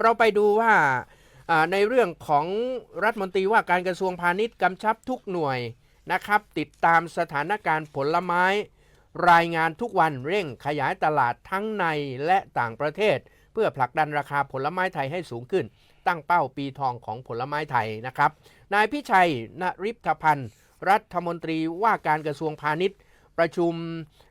เราไปดูว่าในเรื่องของรัฐมนตรีว่าการกระทรวงพาณิชย์กำชับทุกหน่วยนะครับ ติดตามสถานการณ์ผลไม้ รายงานทุกวันเร่งขยายตลาดทั้งในและต่างประเทศ เพื่อผลักดันราคาผลไม้ไทยให้สูงขึ้น ตั้งเป้าปีทองของผลไม้ไทยนะครับ นายพิชัยนริพพันธ์รัฐมนตรีว่าการกระทรวงพาณิชย์ ประชุม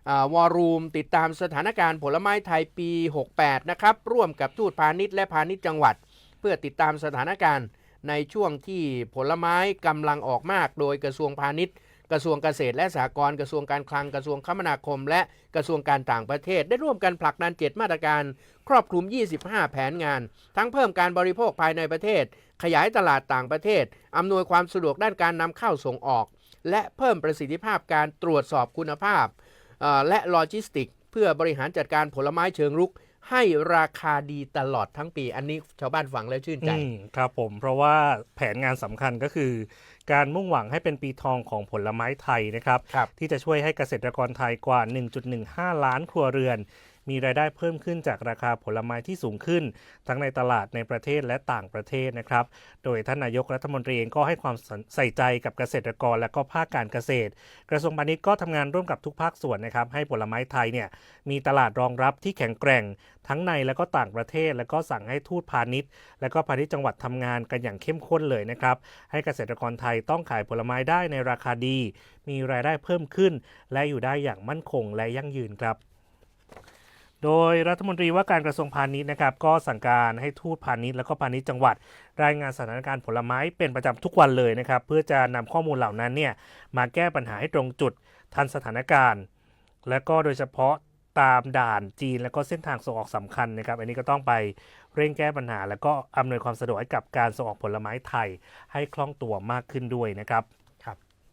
อวอรูมติดตามสถานการณ์ผลไม้ไทยปี 68 นะครับ ร่วมกับทูตพาณิชย์และพาณิชย์จังหวัด เพื่อติดตามสถานการณ์ในช่วงที่ผลไม้กำลังออกมาก โดยกระทรวงพาณิชย์ กระทรวงเกษตรและสหกรณ์กระทรวงการคลังกระทรวงคมนาคม และกระทรวงการต่างประเทศ ได้ร่วมกันผลักดัน 7 มาตรการ ครอบคลุม 25 แผนงาน ทั้งเพิ่มการบริโภคภายในประเทศ ขยายตลาดต่างประเทศอำนวยความสะดวกด้านการนำเข้าส่งออก และเพิ่มประสิทธิภาพการตรวจสอบคุณภาพเอ่อและโลจิสติก เพื่อบริหารจัดการผลไม้เชิงรุก ให้ราคาดีตลอดทั้งปี อันนี้ชาวบ้านฟังแล้วชื่นใจอืมครับผมเพราะว่าแผนงานสำคัญก็คือการมุ่งหวังให้เป็นปีทองของผลไม้ไทยนะครับครับที่จะช่วยให้เกษตรกรไทยกว่า 1.15 ล้านครัวเรือน มีรายได้เพิ่มขึ้นจากราคาผลไม้ที่สูงขึ้น ทั้งในตลาดในประเทศและต่างประเทศนะครับ โดยท่านนายกรัฐมนตรีเองก็ให้ความใส่ใจกับเกษตรกรและก็ภาคการเกษตร กระทรวงพาณิชย์ก็ทำงานร่วมกับทุกภาคส่วนนะครับ ให้ผลไม้ไทยเนี่ยมีตลาดรองรับที่แข็งแกร่ง ทั้งในและก็ต่างประเทศ แล้วก็สั่งให้ทูตพาณิชย์ และก็พาณิชย์จังหวัดทำงานกันอย่างเข้มข้นเลยนะครับ ให้เกษตรกรไทยต้องขายผลไม้ได้ในราคาดี มีรายได้เพิ่มขึ้น และอยู่ได้อย่างมั่นคงและยั่งยืนครับ โดยรัฐมนตรีว่าการกระทรวงพาณิชย์นะครับก็สั่งการให้ทูตพาณิชย์และก็พาณิชย์จังหวัด รายงานสถานการณ์ผลไม้เป็นประจำทุกวันเลยนะครับเพื่อจะนำข้อมูลเหล่านั้นเนี่ยมาแก้ปัญหาให้ตรงจุดทันสถานการณ์ และก็โดยเฉพาะตามด่านจีน และก็เส้นทางส่งออกสำคัญนะครับอันนี้ก็ต้องไปเร่งแก้ปัญหา และก็อำนวยความสะดวกให้กับการส่งออกผลไม้ไทย ให้คล่องตัวมากขึ้นด้วยนะครับ